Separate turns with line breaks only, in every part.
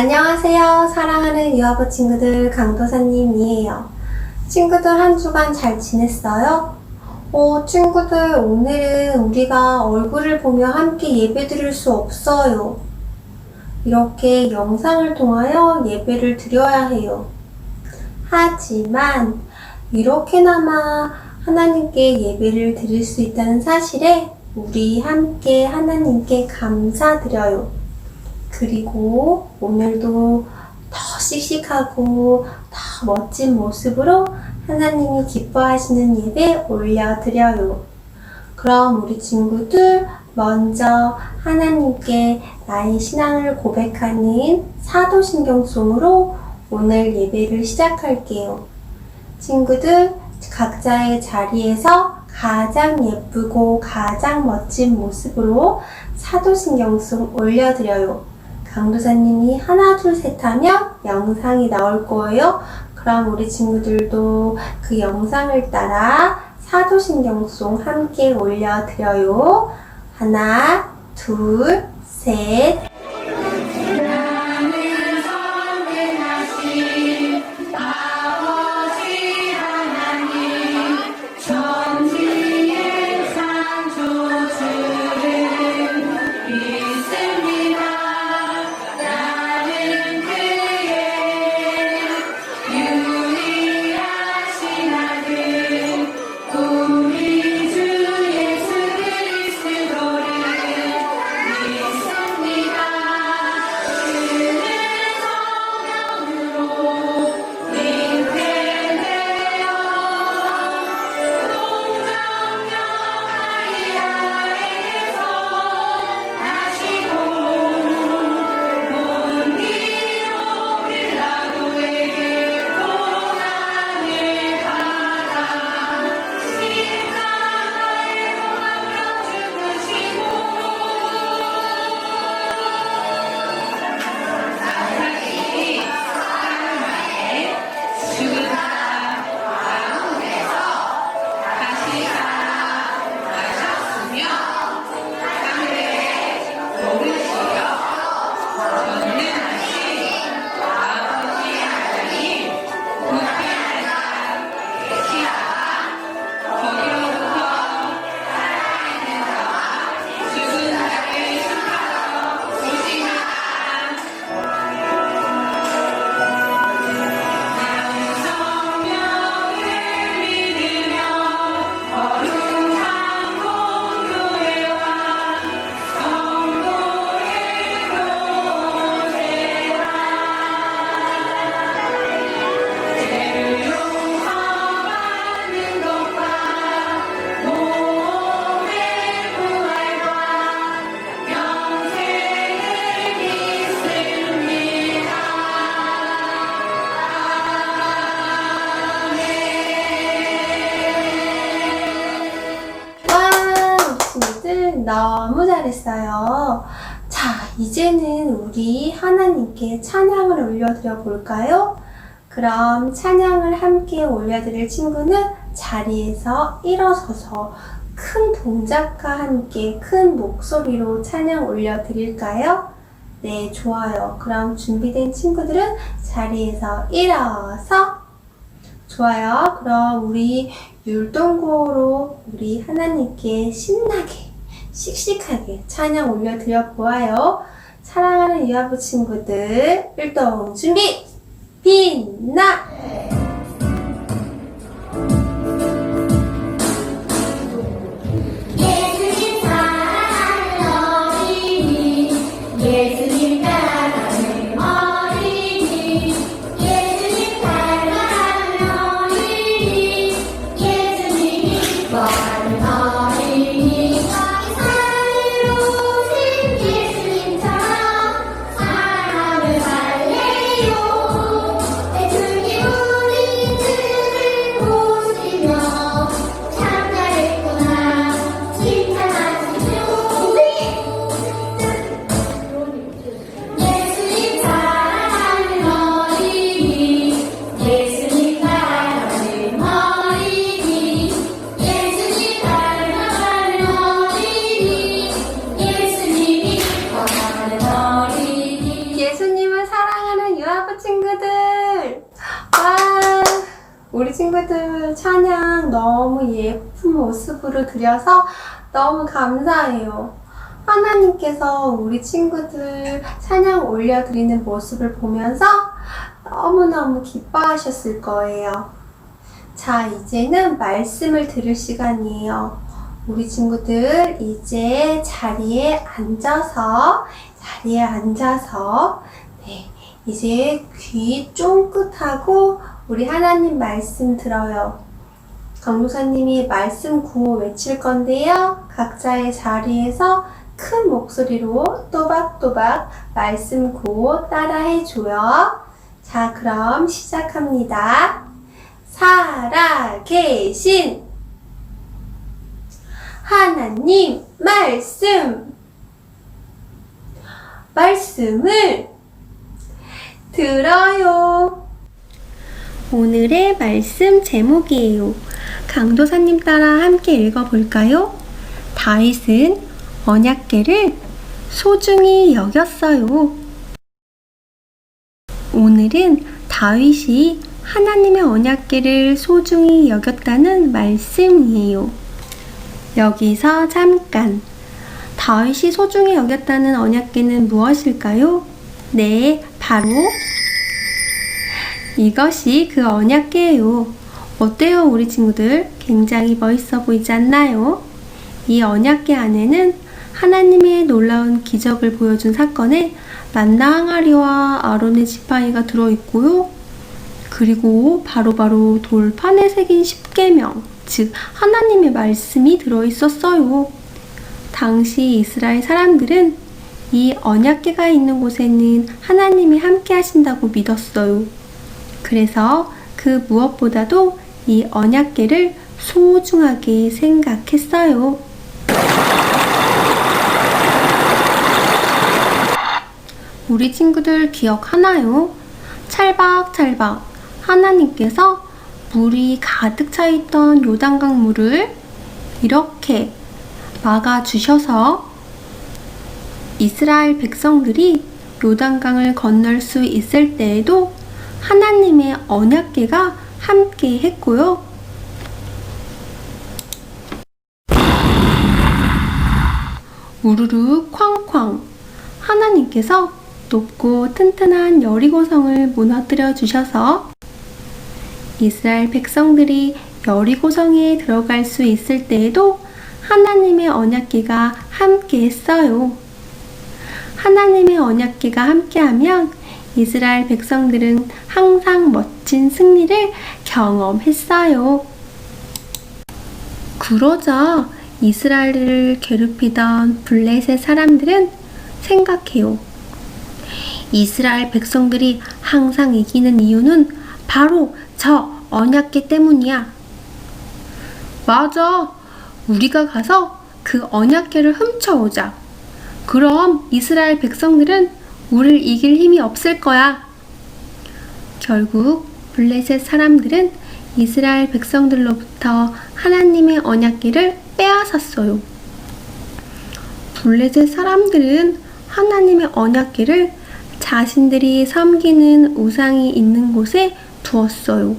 안녕하세요. 사랑하는 유아부 친구들 강도사님이에요. 친구들 한 주간 잘 지냈어요? 어, 친구들 오늘은 우리가 얼굴을 보며 함께 예배 드릴 수 없어요. 이렇게 영상을 통하여 예배를 드려야 해요. 하지만 이렇게나마 하나님께 예배를 드릴 수 있다는 사실에 우리 함께 하나님께 감사드려요. 그리고 오늘도 더 씩씩하고 더 멋진 모습으로 하나님이 기뻐하시는 예배 올려드려요. 그럼 우리 친구들 먼저 하나님께 나의 신앙을 고백하는 사도신경송으로 오늘 예배를 시작할게요. 친구들 각자의 자리에서 가장 예쁘고 가장 멋진 모습으로 사도신경송 올려드려요. 강도사님이 하나 둘 셋 하면 영상이 나올 거예요. 그럼 우리 친구들도 그 영상을 따라 사도신경송 함께 올려드려요. 하나, 둘, 셋. 너무 잘했어요. 자, 이제는 우리 하나님께 찬양을 올려드려 볼까요? 그럼 찬양을 함께 올려드릴 친구는 자리에서 일어서서 큰 동작과 함께 큰 목소리로 찬양 올려드릴까요? 네, 좋아요. 그럼 준비된 친구들은 자리에서 일어서 좋아요. 그럼 우리 율동구로 우리 하나님께 신나게, 씩씩하게 찬양 올려드려 보아요. 사랑하는 유아부 친구들, 율동 준비! 빛나!
우리
친구들 찬양 너무 예쁜 모습으로 드려서 너무 감사해요. 하나님께서 우리 친구들 찬양 올려드리는 모습을 보면서 너무너무 기뻐하셨을 거예요. 자, 이제는 말씀을 들을 시간이에요. 우리 친구들 이제 자리에 앉아서 자리에 앉아서 네, 이제 귀 쫑긋하고 우리 하나님 말씀 들어요. 강도사님이 말씀 구호 외칠 건데요. 각자의 자리에서 큰 목소리로 또박또박 말씀 구호 따라해 줘요. 자, 그럼 시작합니다. 살아계신 하나님 말씀 말씀을 들어요. 오늘의 말씀 제목이에요. 강도사님 따라 함께 읽어볼까요? 다윗은 언약계를 소중히 여겼어요. 오늘은 다윗이 하나님의 언약계를 소중히 여겼다는 말씀이에요. 여기서 잠깐. 다윗이 소중히 여겼다는 언약계는 무엇일까요? 네, 바로 이것이 그 언약계예요. 어때요, 우리 친구들? 굉장히 멋있어 보이지 않나요? 이 언약계 안에는 하나님의 놀라운 기적을 보여준 사건에 만나 항아리와 아론의 지팡이가 들어있고요. 그리고 바로바로 돌판에 새긴 십계명, 즉 하나님의 말씀이 들어있었어요. 당시 이스라엘 사람들은 이 언약계가 있는 곳에는 하나님이 함께 하신다고 믿었어요. 그래서 그 무엇보다도 이 언약계를 소중하게 생각했어요. 우리 친구들 기억하나요? 찰박찰박 하나님께서 물이 가득 차 있던 요단강 물을 이렇게 막아 주셔서 이스라엘 백성들이 요단강을 건널 수 있을 때에도 하나님의 언약계가 함께 했고요. 우르르 쾅쾅 하나님께서 높고 튼튼한 여리고성을 무너뜨려 주셔서 이스라엘 백성들이 여리고성에 들어갈 수 있을 때에도 하나님의 언약계가 함께 했어요. 하나님의 언약계가 함께하면 이스라엘 백성들은 항상 멋진 승리를 경험했어요. 그러자 이스라엘을 괴롭히던 블레셋 사람들은 생각해요. 이스라엘 백성들이 항상 이기는 이유는 바로 저 언약계 때문이야. 맞아. 우리가 가서 그 언약계를 훔쳐오자. 그럼 이스라엘 백성들은 우리를 이길 힘이 없을 거야. 결국 블레셋 사람들은 이스라엘 백성들로부터 하나님의 언약계를 빼앗았어요. 블레셋 사람들은 하나님의 언약계를 자신들이 섬기는 우상이 있는 곳에 두었어요.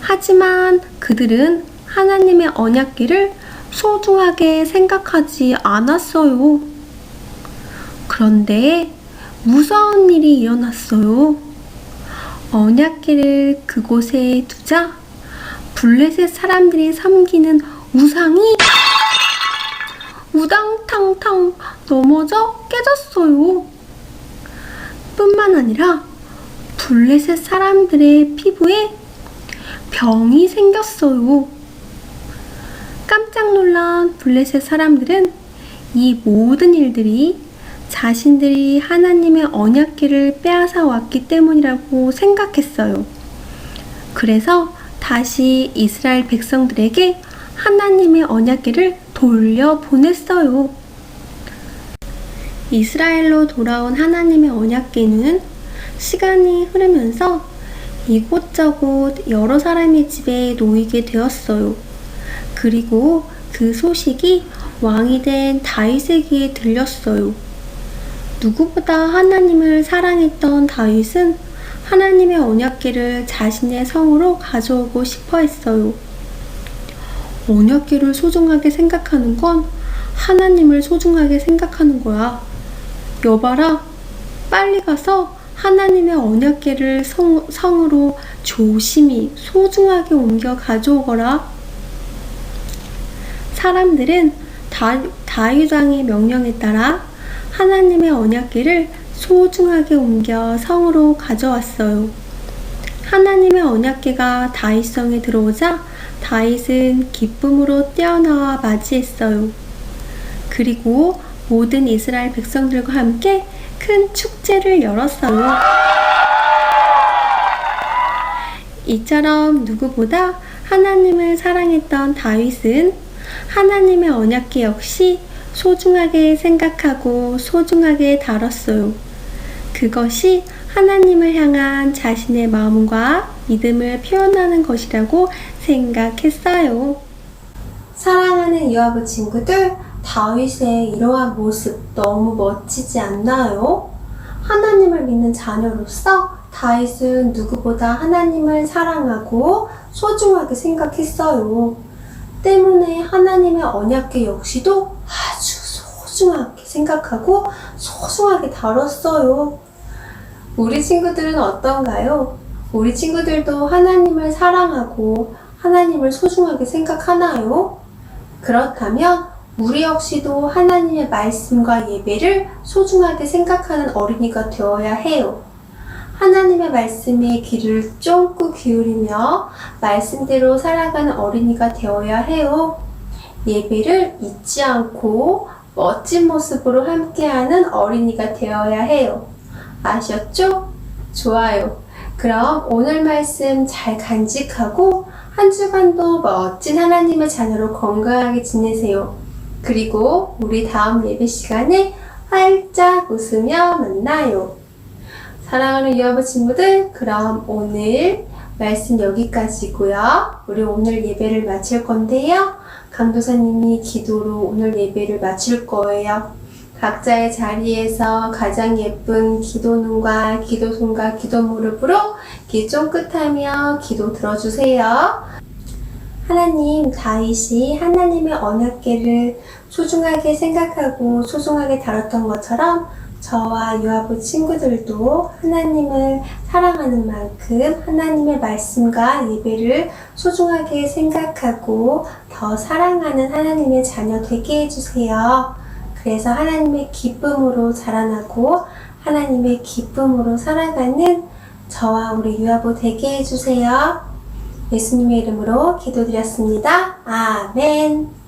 하지만 그들은 하나님의 언약계를 소중하게 생각하지 않았어요. 그런데 무서운 일이 일어났어요. 언약계를 그곳에 두자 블레셋 사람들이 섬기는 우상이 우당탕탕 넘어져 깨졌어요. 뿐만 아니라 블레셋 사람들의 피부에 병이 생겼어요. 깜짝 놀란 블레셋 사람들은 이 모든 일들이 자신들이 하나님의 언약계를 빼앗아 왔기 때문이라고 생각했어요. 그래서 다시 이스라엘 백성들에게 하나님의 언약계를 돌려 보냈어요. 이스라엘로 돌아온 하나님의 언약계는 시간이 흐르면서 이곳저곳 여러 사람의 집에 놓이게 되었어요. 그리고 그 소식이 왕이 된 귀에 들렸어요. 누구보다 하나님을 사랑했던 다윗은 하나님의 언약궤를 자신의 성으로 가져오고 싶어 했어요. 언약궤를 소중하게 생각하는 건 하나님을 소중하게 생각하는 거야. 여봐라, 빨리 가서 하나님의 언약궤를 성, 성으로 조심히 소중하게 옮겨 가져오거라. 사람들은 다, 다윗왕의 명령에 따라 하나님의 언약궤를 소중하게 옮겨 성으로 가져왔어요. 하나님의 언약궤가 다윗성에 들어오자 다윗은 기쁨으로 뛰어나와 맞이했어요. 그리고 모든 이스라엘 백성들과 함께 큰 축제를 열었어요. 이처럼 누구보다 하나님을 사랑했던 다윗은 하나님의 언약궤 역시 소중하게 생각하고 소중하게 다뤘어요. 그것이 하나님을 향한 자신의 마음과 믿음을 표현하는 것이라고 생각했어요. 사랑하는 유아부 친구들, 다윗의 이러한 모습 너무 멋지지 않나요? 하나님을 믿는 자녀로서 다윗은 누구보다 하나님을 사랑하고 소중하게 생각했어요. 때문에 하나님의 언약궤 역시도 아주 소중하게 생각하고 소중하게 다뤘어요. 우리 친구들은 어떤가요? 우리 친구들도 하나님을 사랑하고 하나님을 소중하게 생각하나요? 그렇다면 우리 역시도 하나님의 말씀과 예배를 소중하게 생각하는 어린이가 되어야 해요. 하나님의 말씀에 귀를 쫑긋 기울이며 말씀대로 살아가는 어린이가 되어야 해요. 예배를 잊지 않고 멋진 모습으로 함께하는 어린이가 되어야 해요. 아셨죠? 좋아요. 그럼 오늘 말씀 잘 간직하고 한 주간도 멋진 하나님의 자녀로 건강하게 지내세요. 그리고 우리 다음 예배 시간에 활짝 웃으며 만나요. 사랑하는 유아부 친구들, 그럼 오늘 말씀 여기까지고요. 우리 오늘 예배를 마칠 건데요. 강도사님이 기도로 오늘 예배를 마칠 거예요. 각자의 자리에서 가장 예쁜 기도 눈과 기도 손과 기도 무릎으로 귀 쫑긋하며 기도 들어주세요. 하나님, 다윗이 하나님의 언약궤를 소중하게 생각하고 소중하게 다뤘던 것처럼 저와 유아부 친구들도 하나님을 사랑하는 만큼 하나님의 말씀과 예배를 소중하게 생각하고 더 사랑하는 하나님의 자녀 되게 해주세요. 그래서 하나님의 기쁨으로 자라나고 하나님의 기쁨으로 살아가는 저와 우리 유아부 되게 해주세요. 예수님의 이름으로 기도드렸습니다. 아멘.